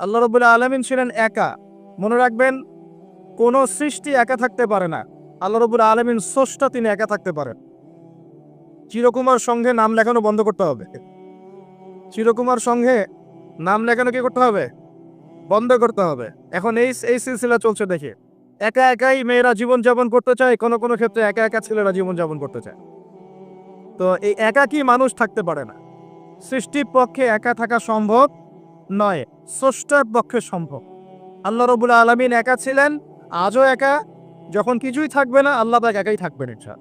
আল্লাহ রবুল্লা আলমিন ছিলেন একা। মনে রাখবেন, কোনো সৃষ্টি একা থাকতে পারে না। আল্লাহ রবুল আলমিন স্রষ্টা, তিনি একা থাকতে পারেন। চিরকুমার সঙ্গে নাম লেখানো বন্ধ করতে হবে। চিরকুমার সঙ্গে নাম লেখানো কি করতে হবে? বন্ধ করতে হবে। এখন এই এই সিলসিলা চলছে দেখে। একা একাই মেয়েরা জীবনযাপন করতে চায়, কোনো কোনো ক্ষেত্রে একা একা ছেলেরা জীবনযাপন করতে চায়। তো এই একাকী মানুষ থাকতে পারে না। সৃষ্টির পক্ষে একা থাকা সম্ভব নয়, স্রষ্টার পক্ষে সম্ভব। আল্লাহ রবুল আলমিন একা ছিলেন, আজও একা। যখন কিছুই থাকবে না, আল্লাহ পাক একাই থাকবেন ইচ্ছা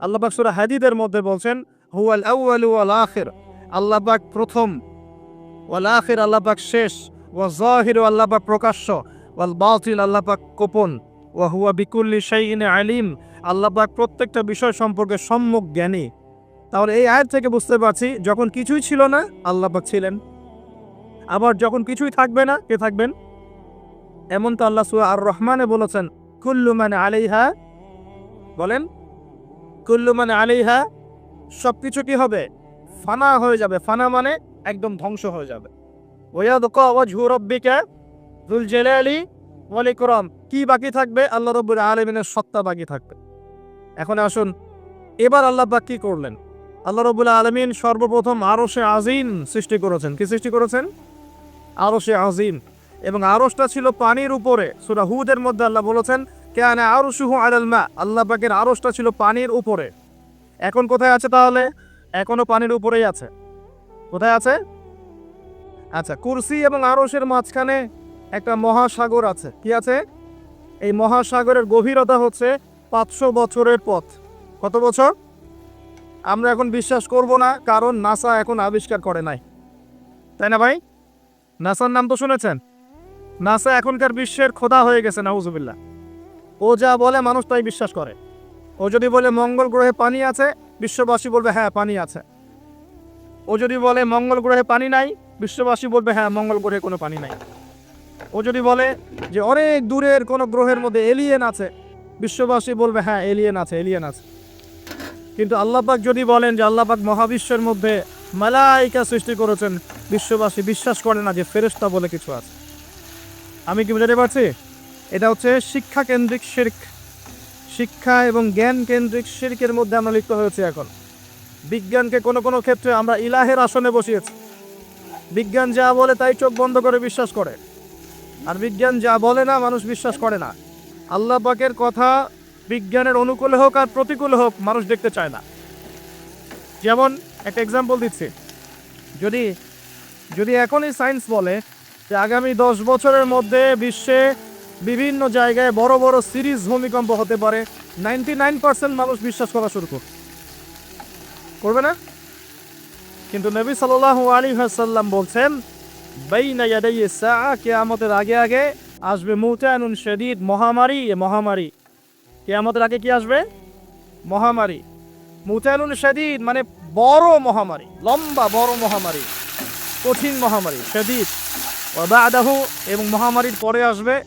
আল্লাহ পাক সুরা হাদিদের মধ্যে বলছেন, হুয়াল আউয়াল ওয়াল আখির। আল্লাহ পাক প্রথম, ওয়াল আখির আল্লাহ পাক শেষ, ওয়া জাহির আল্লাহ পাক প্রকাশ্য, ওয়াল বাতিল আল্লাহ পাক গোপন, ওয়া হুয়া বিকুল্লি শাইইন আলিম। আল্লাহ পাক প্রত্যেকটা বিষয় সম্পর্কে সম্যক জ্ঞানী। তাহলে এই আয়াত থেকে বুঝতে পারছি, যখন কিছুই ছিল না, আল্লাহ পাক ছিলেন। আবার যখন কিছুই থাকবে না, কে থাকবেন? এমন তো আল্লাহ সুয়া আর রহমানে বলেছেন, কুল্লু মানে আলাইহা বলেন, কুল্লু মানে আলাইহা সব কিছু কি হবে? ফানা হয়ে যাবে। ফানা মানে একদম ধ্বংস হয়ে যাবে। ওয়াদ ওয়াজহু রব্বিকা দুল জেলালি ওয়াল ইকরাম কি বাকি থাকবে? আল্লাহ রব্বুল আলামিনের সত্তা বাকি থাকবে। এখন আসুন, এবার আল্লাহ পাক কি করলেন? আল্লাহ রব্বুল আলমিন সর্বপ্রথম আরশে আজিম সৃষ্টি করেছেন। কি সৃষ্টি করেছেন? আরশে আজিম। এবং আরশটা ছিল পানির উপরে। সুরা হুদের মধ্যে আল্লাহ বলেছেন কেন আরশুহু আলাল মা। আল্লাহ পাকের আরশটা ছিল পানির উপরে। এখন কোথায় আছে তাহলে? এখনও পানির উপরেই আছে। কোথায় আছে? আচ্ছা কুরসি এবং আরশের মাঝখানে একটা মহাসাগর আছে। কি আছে? এই মহাসাগরের গভীরতা হচ্ছে পাঁচশো বছরের পথ। কত বছর? আমরা এখন বিশ্বাস করব না, কারণ নাসা এখন আবিষ্কার করে নাই। তাই না ভাই? নাসার নাম তো শুনেছেন? নাসা এখনকার বিশ্বের খোদা হয়ে গেছে, নাউজুবিল্লাহ। ও যা বলে মানুষ তাই বিশ্বাস করে। ও যদি বলে মঙ্গল গ্রহে পানি আছে, বিশ্ববাসী বলবে হ্যাঁ পানি আছে। ও যদি বলে মঙ্গল গ্রহে পানি নাই, বিশ্ববাসী বলবে হ্যাঁ মঙ্গল গ্রহে কোনো পানি নাই। ও যদি বলে যে অনেক দূরের কোনো গ্রহের মধ্যে এলিয়েন আছে, বিশ্ববাসী বলবে হ্যাঁ এলিয়েন আছে এলিয়েন আছে। কিন্তু আল্লাপাক যদি বলেন যে আল্লাপাক মহাবিশ্বের মধ্যে মালাইকা সৃষ্টি করেছেন বিশ্ববাসী বিশ্বাস করে না যে ফেরেশতা বলে কিছু আছে। আমি কি বুঝাতে পারছি? এটা হচ্ছে শিক্ষা কেন্দ্রিক শির্ক। শিক্ষা এবং জ্ঞান কেন্দ্রিক শির্কের মধ্যে আমরা লিপ্ত হয়েছি এখন। বিজ্ঞানকে কোনো কোনো ক্ষেত্রে আমরা ইলাহের আসনে বসিয়েছি। বিজ্ঞান যা বলে তাই চোখ বন্ধ করে বিশ্বাস করে। আর বিজ্ঞান যা বলে না, মানুষ বিশ্বাস করে না। আল্লাহ পাকের কথা বিজ্ঞানের অনুকূলে হোক আর প্রতিকূলে হোক, মানুষ দেখতে চায় না। যেমন একটা এক্সাম্পল দিচ্ছি। যদি যদি এখনই সায়েন্স বলে যে আগামী দশ বছরের মধ্যে বিশ্বে বিভিন্ন জায়গায় বড় বড় সিরিজ ভূমিকম্প হতে পারে, নাইনটি নাইন পার্সেন্ট মানুষ বিশ্বাস করা শুরু করবে। করবে না? কিন্তু নবী সাল্লাল্লাহু আলী সাল্লাম বলছেন কেয়ামতের আগে আগে আসবে মুতানুন শদীদ, মহামারী মহামারী। কেয়ামতের আগে কি আসবে? মহামারী। মুতানুন শদীদ মানে বড় মহামারী, লম্বা বড় মহামারী। কঠিন মহামারী শদীদ ওয়াদাহু এবং মহামারীর পরে আসবে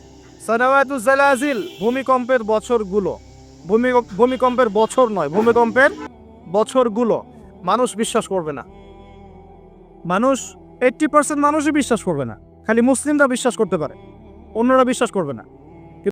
সানাওয়াতু জালাজিল, ভূমিকম্পের বছরগুলো। ভূমি, ভূমিকম্পের বছর নয়, ভূমিকম্পের বছরগুলো। মানুষ বিশ্বাস করবে না। মানুষ এইট্টি পার্সেন্ট মানুষই বিশ্বাস করবে না। খালি মুসলিমরা বিশ্বাস করতে পারে। অন্যরা বিশ্বাস করবে না।